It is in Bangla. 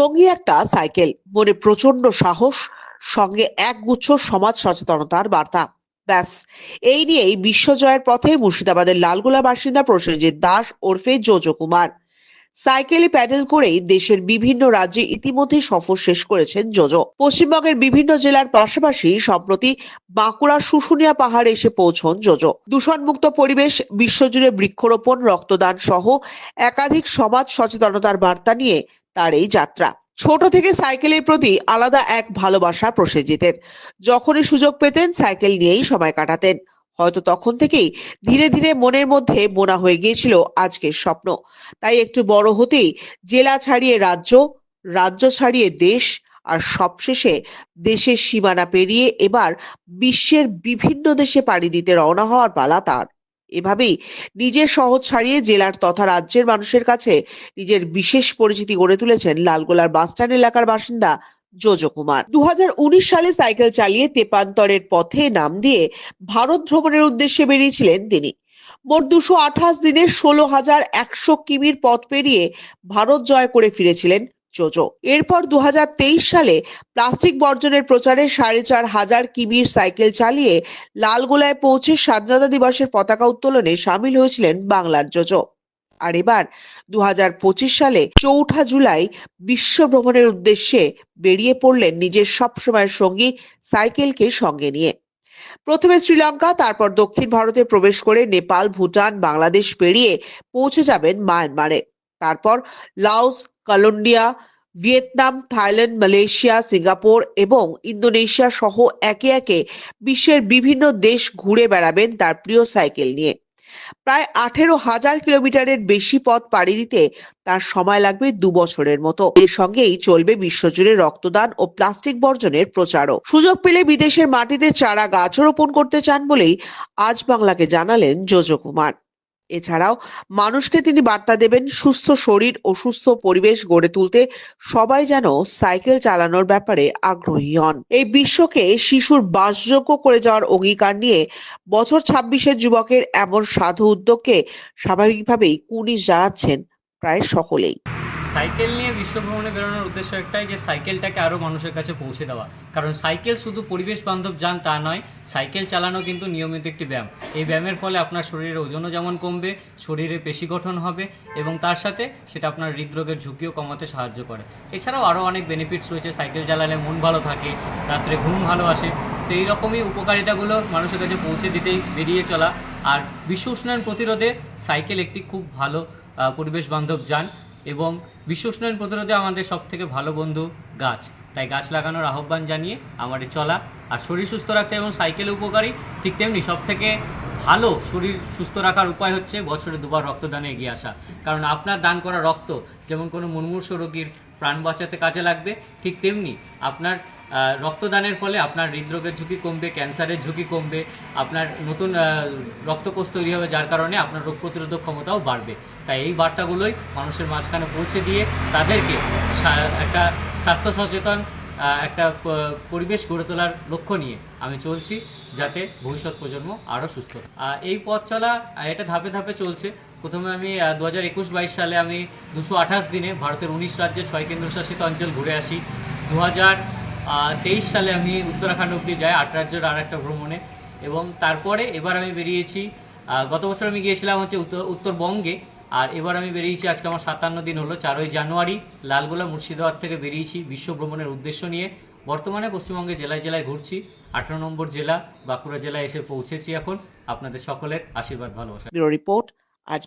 সঙ্গী একটা সাইকেল। মনে প্রচণ্ড সাহস, সঙ্গে একগুচ্ছ সমাজ সচেতনতার বার্তা। ব্যাস, এই নিয়েই বিশ্বজয়ের পথে মুর্শিদাবাদের লালগোলা বাসিন্দা প্রসেনজিৎ দাস ওরফে জোজো কুমার। সাইকেলে প্যাডেল করেই দেশের বিভিন্ন রাজ্যে ইতিমধ্যে সফর শেষ করেছেন জোজো। পশ্চিমবঙ্গের বিভিন্ন জেলার পাশাপাশি সম্প্রতি বাঁকুড়া শুশুনিয়া পাহাড়ে এসে পৌঁছন জোজো। দূষণমুক্ত পরিবেশ, বিশ্বজুড়ে বৃক্ষরোপণ, রক্তদান সহ একাধিক সমাজ সচেতনতার বার্তা নিয়ে তার এই যাত্রা। ছোট থেকে সাইকেলের প্রতি আলাদা এক ভালোবাসা প্রসেনজিতের। যখনই সুযোগ পেতেন, সাইকেল নিয়েই সময় কাটাতেন। হয়তো তখন থেকেই ধীরে ধীরে মনের মধ্যে বোনা হয়ে গিয়েছিল আজকের স্বপ্ন। তাই একটু বড় হতেই জেলা ছাড়িয়ে রাজ্য রাজ্য ছাড়িয়ে দেশ, আর সবশেষে দেশের সীমানা পেরিয়ে এবার বিশ্বের বিভিন্ন দেশে পাড়ি দিতে রওনা হওয়ার পালা তার। এভাবেই নিজের শহর ছাড়িয়ে জেলার তথা রাজ্যের মানুষের কাছে নিজের বিশেষ পরিচিতি গড়ে তুলেছেন লালগোলার বাসস্ট্যান্ড এলাকার বাসিন্দা জোজো কুমার। দু হাজার উনিশ সালে সাইকেল চালিয়ে তেপান্তরের পথে নাম দিয়ে ভারত ভ্রমণের উদ্দেশ্যে বেরিয়েছিলেন তিনি। মোট দুশো আঠাশ দিনে ষোলো হাজার একশো কিমির পথ পেরিয়ে ভারত জয় করে ফিরেছিলেন জোজো। এরপর দু হাজার তেইশ সালে প্লাস্টিক বর্জনের প্রচারে সাড়ে চার হাজার কিমির সাইকেল চালিয়ে লালগোলায় পৌঁছে স্বাধীনতা দিবসের পতাকা উত্তোলনে সামিল হয়েছিলেন বাংলার জোজো। আর এবার দু হাজার পঁচিশ সালে চৌঠা জুলাই বিশ্ব ভ্রমণের উদ্দেশ্যে বেরিয়ে পড়লেন নিজের সবসময়ের সঙ্গী সাইকেলকে সঙ্গে নিয়ে। প্রথমে শ্রীলঙ্কা, তারপর দক্ষিণ ভারতে প্রবেশ করে নেপাল, ভুটান, বাংলাদেশ পেরিয়ে পৌঁছে যাবেন মায়ানমারে। তারপর Laos Colombia Vietnam, Thailand, Malaysia, Singapore এবং ইন্দোনেশিয়া সহ একে একে বিশ্বের বিভিন্ন দেশ ঘুরে বেড়াবেন তার প্রিয় সাইকেল নিয়ে। প্রায় আঠেরো হাজার কিলোমিটারের বেশি পথ পাড়ি দিতে তার সময় লাগবে দু বছরের মতো। এর সঙ্গেই চলবে বিশ্বজুড়ে রক্তদান ও প্লাস্টিক বর্জনের প্রচারও। সুযোগ পেলে বিদেশের মাটিতে চারা গাছ রোপণ করতে চান বলেই আজ বাংলাকে জানালেন জোজো কুমার। এছাড়াও মানুষকে তিনি বার্তা দেবেন, সুস্থ শরীর ও সুস্থ পরিবেশ গড়ে তুলতে সবাই যেন সাইকেল চালানোর ব্যাপারে আগ্রহী হন। এই বিশ্বকে শিশুর বাসযোগ্য করে যাওয়ার অঙ্গীকার নিয়ে বছর ছাব্বিশের যুবকের এমন সাধু উদ্যোগকে স্বাভাবিকভাবেই কুনিশ জানাচ্ছেন প্রায় সকলেই। সাইকেল নিয়ে বিশ্ব ভ্রমণে বেরোনোর উদ্দেশ্য একটাই যে সাইকেলটাকে আরও মানুষের কাছে পৌঁছে দেওয়া। কারণ সাইকেল শুধু পরিবেশ বান্ধব যান তা নয়, সাইকেল চালানো কিন্তু নিয়মিত একটি ব্যায়াম। এই ব্যায়ামের ফলে আপনার শরীরের ওজনও যেমন কমবে, শরীরে পেশি গঠন হবে এবং তার সাথে সেটা আপনার হৃদরোগের ঝুঁকিও কমাতে সাহায্য করে। এছাড়াও আরও অনেক বেনিফিটস রয়েছে, সাইকেল চালালে মন ভালো থাকে, রাত্রে ঘুম ভালো আসে। তো এইরকমই উপকারিতাগুলো মানুষের কাছে পৌঁছে দিতেই বেরিয়ে চলা। আর বিশ্ব উষ্ণায়ন প্রতিরোধে সাইকেল একটি খুব ভালো পরিবেশ বান্ধব যান। এবং বিশ্ব উষ্ণায়ন প্রতিরোধে আমাদের সব থেকে ভালো বন্ধু গাছ। তাই গাছ লাগানোর আহ্বান জানিয়ে আমাদের চলা আর শরীর সুস্থ রাখতে এবং সাইকেল উপকারী, ঠিক তেমনি সব থেকে ভালো শরীর সুস্থ রাখার উপায় হচ্ছে বছরে দুবার রক্তদানে এগিয়ে আসা। কারণ আপনার দান করা রক্ত, যেমন কোনো মুমূর্ষ রোগীর প্রাণ বাঁচাতে কাজে লাগবে, ঠিক তেমনি আপনার রক্তদানের ফলে আপনার হৃদরোগের ঝুঁকি কমবে, ক্যান্সারের ঝুঁকি কমবে, আপনার নতুন রক্তকোষ তৈরি হবে যার কারণে আপনার রোগ প্রতিরোধক ক্ষমতাও বাড়বে। তাই এই বার্তাগুলোই মানুষের মাঝখানে পৌঁছে দিয়ে তাদেরকে একটা স্বাস্থ্য সচেতন একটা পরিবেশ গড়ে তোলার লক্ষ্য নিয়ে আমি চলছি। যাতে ভবিষ্যৎ প্রজন্ম আরও সুস্থ এই পথ চলা এটা ধাপে ধাপে চলছে। প্রথমে আমি দু হাজার একুশ বাইশ সালে আমি দুশো আঠাশ দিনে ভারতের উনিশ রাজ্যে ছয় কেন্দ্রশাসিত অঞ্চল ঘুরে আসি। দু হাজার তেইশ সালে আমি উত্তরাখণ্ড অব্দি যাই, আট রাজ্যের আর একটা ভ্রমণে। এবং তারপরে এবার আমি বেরিয়েছি গত বছর আমি গিয়েছিলাম হচ্ছে উত্তর উত্তরবঙ্গে। আর এবার আমি বেরিয়েছি, আজকে আমার সাতান্ন দিন হলো, চারই জানুয়ারি লালগোলা মুর্শিদাবাদ থেকে বেরিয়েছি বিশ্ব ভ্রমণের উদ্দেশ্য নিয়ে। বর্তমানে পশ্চিমবঙ্গে জেলায় জেলায় ঘুরছি, আঠারো নম্বর জেলা, বাঁকুড়া জেলায় এসে পৌঁছেছি এখন। আপনাদের সকলের আশীর্বাদ, ভালোবাসা। রিপোর্ট, আজ